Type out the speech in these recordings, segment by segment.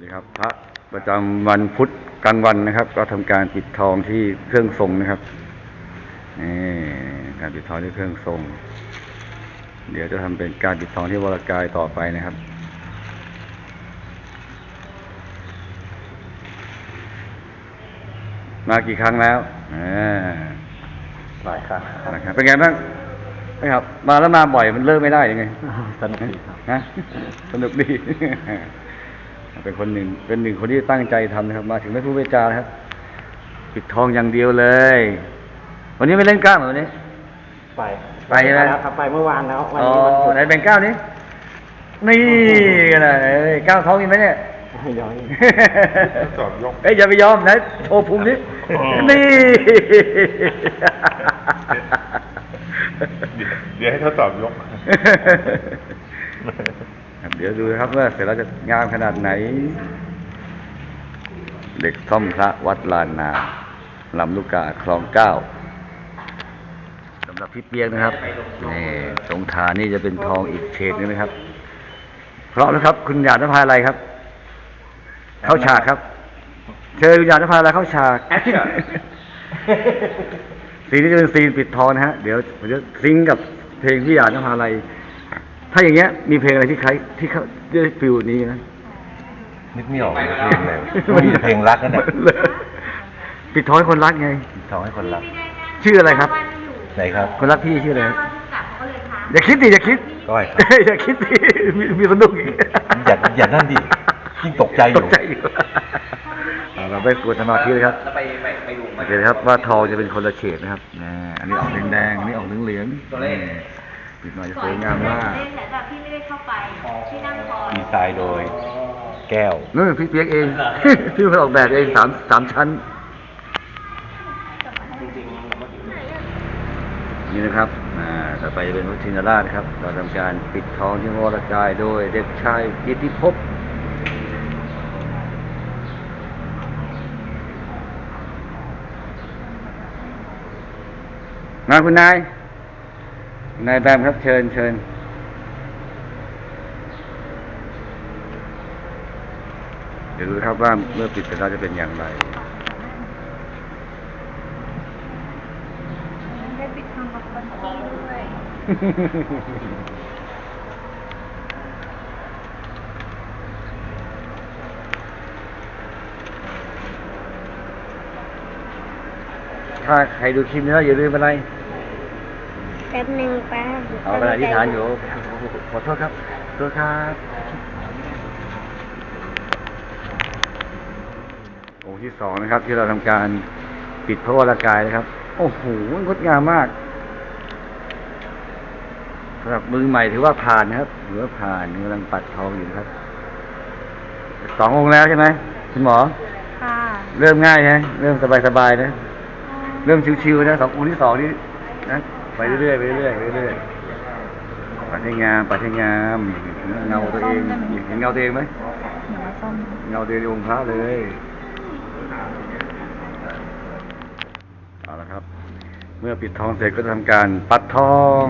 นี่ครับพระประจำวันพุธกลางวันนะครับ ก็ทำการปิดทองที่เครื่องทรงนะครับนี่การปิดทองที่เครื่องทรง เดี๋ยวจะทำเป็นการปิดทองที่วรกายต่อไปนะครับมากี่ครั้งแล้วอ่าหลายครั้งนะครับ เป็นไงบ้างไม่ครับ มาแล้วมาบ่อยมันเลิกไม่ได้ยังไง สนุกดีครับ ฮะ สนุกดี เป็นคนหนึ่ง เป็นหนึ่งคนที่ตั้งใจทำนะครับ มาถึงไม่พูดไม่จานะครับปิดทองอย่างเดียวเลย วันนี้ไม่เล่นกล้ามเหรอวันนี้ ไปไปใช่ไหมแล้วครับไปเมื่อวานแล้ววันอ๋อนี้วันศุกร์ไหนแบ่งก้าวนี้นี่กันนะเอ้ยก้าวท้องมีไหมเนี่ยย้อยสอบยก เอ้ยอย่าไปยอมนะโชว์ภูมินี้อ๋อ นี่ เดี๋ยวให้เขาตอบยก ครับเดี๋ยวดูนะครับว่าเสร็จแล้วจะงามขนาดไหน เด็กซ่อมพระวัดลานนาลำลูกกาคลองเก้าสำหรับพี่เปียกนะครับนี่สงขลานี่จะเป็นทองอีกเฉดหนึงนะครับ เพราะนะครับ คุณหยาดนภาอะไรครับ เข้าฉากครับ เชิญคุณหยาดนภาอะไรเข้าฉากซีนนี้จะเป็นซีนปิดทองนะฮะเดี๋ยวผมจะซิงค์กับเพลงพี่หยาดนภาอะไร ถ้าอย่างเงี้ยมีเพลงอะไรที่ใครที่เขาได้ฟิลนี้นะนึกไม่ออกเลยเพลงอะไรมันมีแต่เพลงรักนั่นแหละปิดท้องให้คนรักไงทำให้คนรัก ชื่ออะไรครับ ไหนครับ คนรักพี่ชื่ออะไรอย่าคิดดิอย่าคิด ก้อยครับ อย่าคิดดิมีมีสนุกอีกอย่าอย่านั่นดิยิ่งตกใจอยู่ ตกใจอยู่อ่าเราไปกดสมาธิเลยครับโอเคนะครับว่าทองจะเป็นคนละเฉดนะครับนะอันนี้ออกแดงๆอันนี้ออกเหลืองๆนี่ ปิดหน่อยจะสวยงามมากเล่นแต่แบบพี่ไม่ได้เข้าไปพี่นั่งคอยดีไซน์โดย แก้วนู่นพี่เปียกเอง พี่เป็นคนออกแบบเองสามสามชั้น นี่นะครับอ่าต่อไปจะเป็นวัชินราชนะครับ เราทำการปิดทองที่วรกายโดยเด็กชายกิติภพมาคุณนายคุณ นายแบมครับเชิญเชิญเดี๋ยวดูนะครับว่าเมื่อปิดเสร็จแล้วจะเป็นอย่างไรได้ปิดทองกับคนที่ด้วยถ้าใครดูคลิปนี้แล้วอย่าลืมอะไร แป๊บหนึ่งแป๊บเอาเวลาที่ฐานอยู่ขอโทษครับขอโทษครับองค์ที่สองนะครับ ที่เราทำการปิดพระวรากายนะครับ โอ้โหงดงามมากสำหรับมือใหม่ถือว่าผ่านนะครับถือว่าผ่านกำลังปัดทองอยู่นะครับสององค์แล้วใช่ไหมคุณหมอค่ะเริ่มง่ายนะเริ่มสบายๆนะ เริ่มชิวๆนะสององค์ที่สองนี่นะ ไปเรื่อยๆไปเรื่อยๆไปเรื่อยๆปัดให้งามปัดให้งามเงาตัวเองเห็นเงาตัวเองไหมเงาตัวเององค์พระเลยเอาละครับ เมื่อปิดทองเสร็จก็ทำการปัดทอง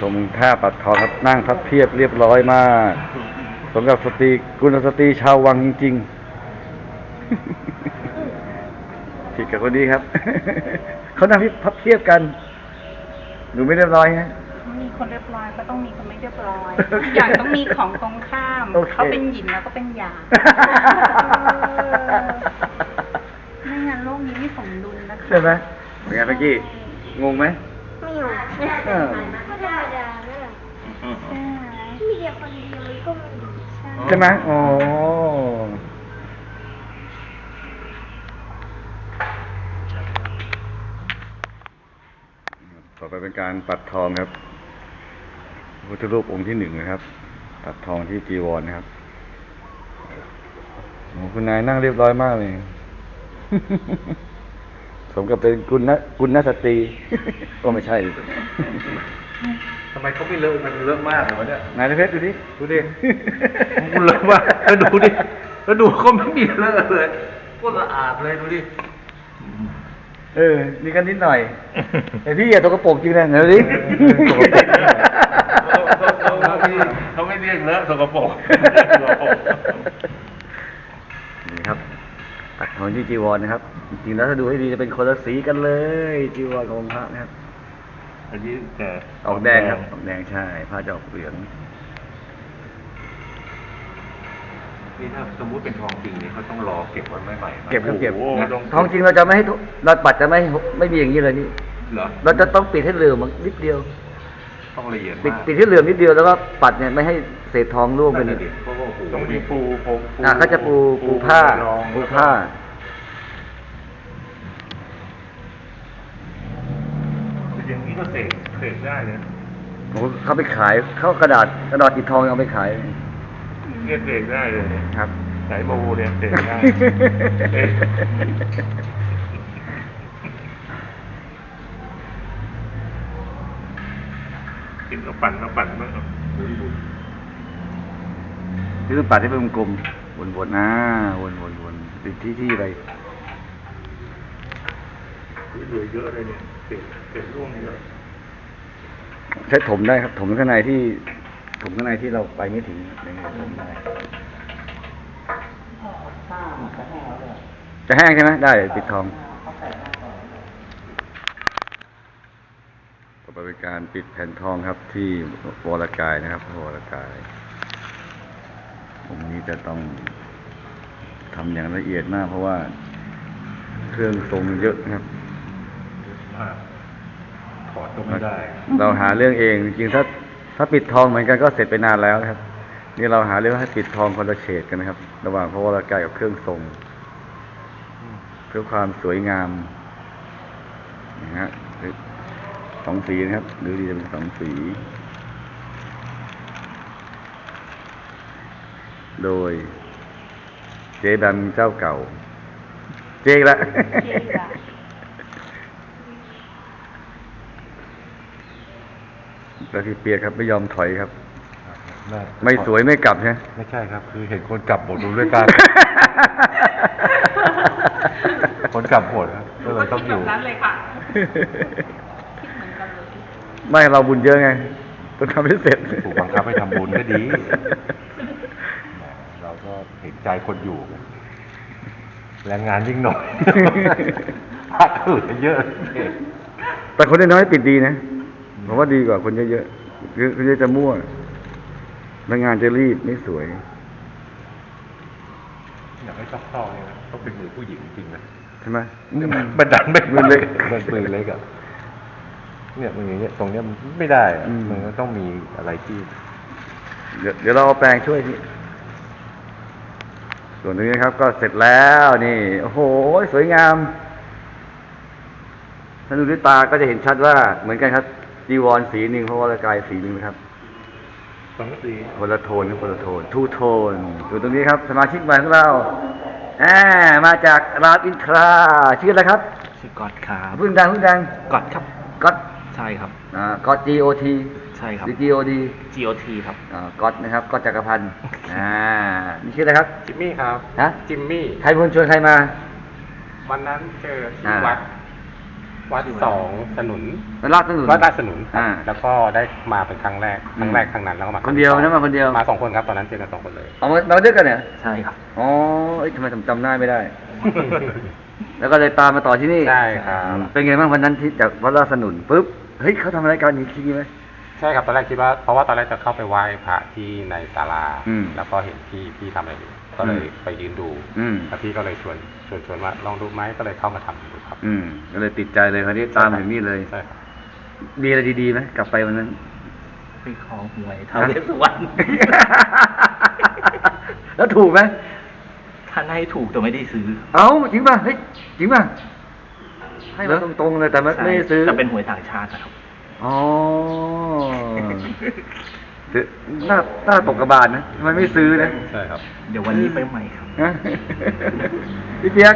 ชมท่าปัดทองครับนั่งพับเพียบเรียบร้อยมากสมกับสตรีกุลสตรีชาววังจริงๆผิดกับคนนี้ครับ เขานั่งพับเพียบกันหนูไม่เรียบร้อยฮะมีคนเรียบร้อยก็ต้องมีคนไม่เรียบร้อยโอเคอย่างต้องมีของตรงข้ามโอเคเขาเป็นหยินแล้วก็เป็นหยางไม่งั้นโลกนี้ไม่สมดุลนะคะใช่ไหมเป็นไงเมื่อกี้งงไหมไม่อยู่ มีเดียวคนเดียวมันก็ไมีใช่ไหมอ๋อต่อไปเป็นการปัดทองครับพุทธรูปองค์ที่หนึ่งนะครับ ปัดทองที่จีวรนะครับโอ้คุณนายนั่งเรียบร้อยมากเลย สมกับเป็นกุณนะกุณนสตรี ก็ไม่ใช่ ทำไมเขาไม่เลอะมันเลอะมากเลยวะเนี่ยไหนนะเพชรดูดิดูดิมันเลอะมากแล้วดูดิแล้วดูเขาไม่มีเลอะเลยก็สะอาดเลยดูดิเออมีกันนิดหน่อยแต่พี่อย่าตกกระโปรงจริงนะเดี๋ยวดิเขาไม่เรียกเลอะสกปรกนี่ครับตัดทองที่จีวรนะครับ จริงๆแล้วถ้าดูให้ดีจะเป็นคนละสีกันเลยจีวรขององค์พระนะครับ อันนี้แต่ออกแดงครับออกแดงใช่ผ้าจะออกเหลือง นี่ถ้าสมมุติเป็นทองจริงเนี่ยเขาต้องรอเก็บไว้ใหม่ๆเก็บครับเก็บโอ้โหนะต้องทองจริงเราจะไม่ให้ทุเราปัดจะไม่ให้ไม่มีอย่างนี้เลยนี่ เหรอเราจะต้องปิดให้เหลือมนิดเดียว ต้องละเอียดปิดมากปิดให้เหลือมนิดเดียวแล้วก็ปัดเนี่ยไม่ให้เศษทองร่วงไปนั่นนี่น่ะดิเพราะว่าโอ้โหต้องมีปูปูอะเขาจะปูปูผ้ารองปูผ้าอย่างนี้ ก็เสกเสกได้เลยโอ้โหเขาไปขายเขากระดาษกระดาษติดทองเอาไปขายเนี่ยเสกได้เลยครับสายปูเนี่ยเสกได้เอ๊ะกินเอาปั่นเอาปั่นบ้างเอานี่ต้องปัดให้เป็นวงกลมวนๆอ่าวนๆวนติดที่ที่ไปเหลือเยอะเลยเนี่ย เสกเสกร่วงเยอะใช้ถมได้ครับ ถมข้างในที่ถมข้างในที่เราไปไม่ถึงอย่างเงี้ยถมได้จะแห้งใช่ไหมได้ปิดทองต่อไปเป็นการปิดแผ่นทองครับ ที่วรกายนะครับวรกายผมนี้จะต้องทำอย่างละเอียดมากเพราะว่าเครื่องทรงเยอะนะครับ มากถอดก็ไม่ได้ เราหาเรื่องเองจริงๆถ้าถ้าปิดทองเหมือนกันก็เสร็จไปนานแล้วนะครับ นี่เราหาเรื่องให้ปิดทองคนละเฉดกันนะครับ ระหว่างพระวรากายกับเครื่องทรง เพื่อความสวยงามนะฮะสองสีนะครับ หรือดีจะเป็นสองสี โดย เจ๊ดันเจ้าเก่า เจ๊อีกละ เจ๊อีกละแล้วที่เปียกครับไม่ยอมถอยครับน่าไม่สวยไม่กลับใช่ไหม ไม่ใช่ครับ คือเห็นคนกลับหมดดูด้วยกัน คนกลับหมดครับก็เลยต้องอยู่คิดแบบนั้นเลยค่ะคิดเหมือนกันเลยไม่เราบุญเยอะไงต้องทำให้เสร็จถูกบังคับให้ทำบุญก็ดีเราก็เห็นใจคนอยู่ แรงงานยิ่งหน่อยพักเหลือเยอะ แต่คนน้อยๆปิดดีนะ ผมว่าดีกว่าคนเยอะๆคือคนเยอะจะมั่วแล้วงานจะรีบไม่สวย อยากให้ชอบชอบเนี่ยนะต้องเป็นมือผู้หญิงจริงนะใช่ไหมมันดันไม่มือเล็กมันมือเล็กอะเนี่ยมืออย่างเงี้ยตรงเนี้ยมันไม่ได้อะอืมมันก็ต้องมีอะไรที่ เดี๋ยวเดี๋ยวเราเอาแปรงช่วยพี่ส่วนตรงนี้นะครับ ก็เสร็จแล้วนี่โอ้โหสวยงามถ้าดูด้วยตาก็จะเห็นชัดว่าเหมือนกันครับ จีวรสีหนึ่งพระวรากายสีหนึ่งนะครับสองสีคนละโทนครับคนละโทนทูโทนอยู่ตรงนี้ครับ สมาชิกใหม่ของเราอ่ามาจากรามอินทราชื่ออะไรครับชื่อก๊อตครับพึ่งดังพึ่งดังก๊อตครับก๊อตใช่ครับอ่าก๊อต G O T ใช่ครับหรือ G O D GOT ครับอ่าก๊อตนะครับก๊อตจักรพันธ์อ่านี่ชื่ออะไรครับจิมมี่ครับฮะจิมมี่ใครเป็นคนชวนใครมา วันนั้นเจอที่อ่าวัด วัดสองสนุนมาลาดถนนวัดราชสนุนครับอ่า แล้วก็ได้มาเป็นครั้งแรกครั้งแรกครั้งนั้นแล้วก็มาคนเดียวนะมาคนเดียว มาสองคนครับตอนนั้นเจอกันสองคนเลย เอามามาด้วยกันเนี่ย ใช่ครับ อ๋อเอ้ยทำไมผมจำหน้าไม่ได้ แล้วก็เลยตามมาต่อที่นี่ใช่ครับอืมเป็นไงบ้างวันนั้นที่จากวัดราชสนุนปุ๊บ เฮ้ยเขาทำอะไรกันอีกทีไหม ใช่ครับตอนแรกคิดว่าเพราะว่าตอนแรกจะเข้าไปไหว้พระที่ในศาลาอืมแล้วก็เห็นพี่พี่ทำอะไรอยู่ก็เลยอืม ไปยืนดูอืม แล้วพี่ก็เลยชวนชวนชวนว่าลองดูไหมก็เลยเข้ามาทำดูครับอืมก็เลยติดใจเลยคราวนี้ตามถึงนี่เลย ใช่ครับ มีอะไรดีๆไหมกลับไปวันนั้น ไปขอหวยท้าวเวสสุวรรณ แล้วถูกไหมท่านให้ถูกแต่ไม่ได้ซื้อ เอ้าจริงป่ะเฮ้ยจริงป่ะให้มาตรงๆเลยแต่ไม่ใช่ไม่ได้ซื้อแต่เป็นหวยต่างชาตินะครับ อ๋อเดี๋ยวหน้าหน้าตกกระบาลนะทำไมไม่ซื้อนะ ใช่ครับ เดี๋ยววันนี้ไปใหม่ครับ ฮะพี่เปียก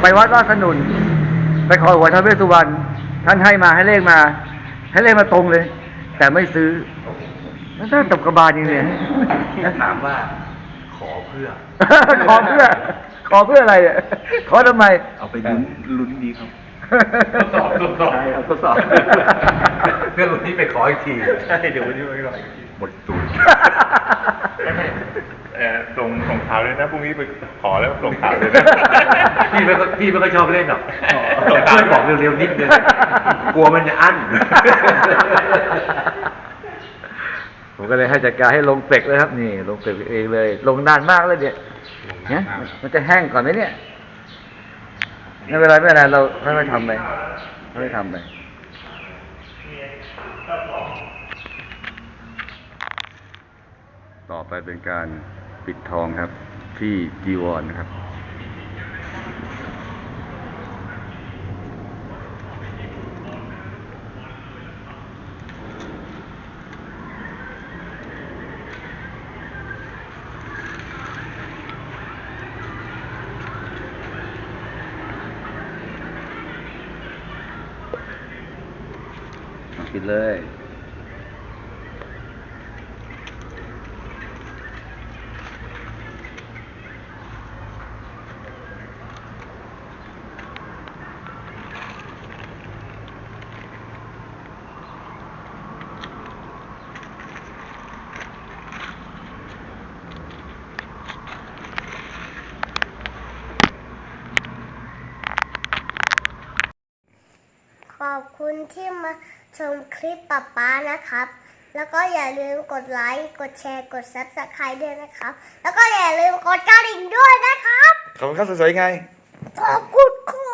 ไปวัดราชสนุน ไปขอหวยท้าวเวสสุวรรณท่านให้มาให้เลขมา ให้เลขมาตรงเลย แต่ไม่ซื้อมันน่าตบกระบาลจริงเลยถ้าถามว่า ขอเพื่อ ขอเพื่อ ขอเพื่ออะไรอะขอทำไม เอาไปลุ้นลุ้นดีครับ ทดสอบทดสอบใช่ครับทดสอบเพื่อนวันนี้ไปขออีกที ใช่เดี๋ยววันนี้ไปก่อนหมดตูนเออส่งส่งข่าวเลยนะพรุ่งนี้ไปขอแล้วส่งข่าวเลยนะ พี่ไม่ค่อยพี่ไม่ค่อยชอบเล่นหรอกอ๋อแต่ช่วยบอกเร็วๆนิดนึงกลัวมันจะอั้น ผมก็เลยให้จัดการให้ลงเป็กเลยครับ นี่ ลงเป็กเองเลย ลงนานมากเลยเนี่ยเนี่ยมันจะแห้งก่อนไหมเนี่ย ไม่เป็นไรไม่เป็นไรเราค่อยๆทำไปค่อยๆทำไปต่อไปเป็นการปิดทองครับ ที่จีวรนะครับ ปิดเลย ข อบคุณที่มาชมคลิปป๊าป๊านะครับ แล้วก็อย่าลืมกดไลค์ กดแชร์ กด subscribe ด้วยนะครับ แล้วก็อย่าลืมกดกระดิ่งด้วยนะครับ ขอบคุณครับสวยๆไง ขอบคุณครับ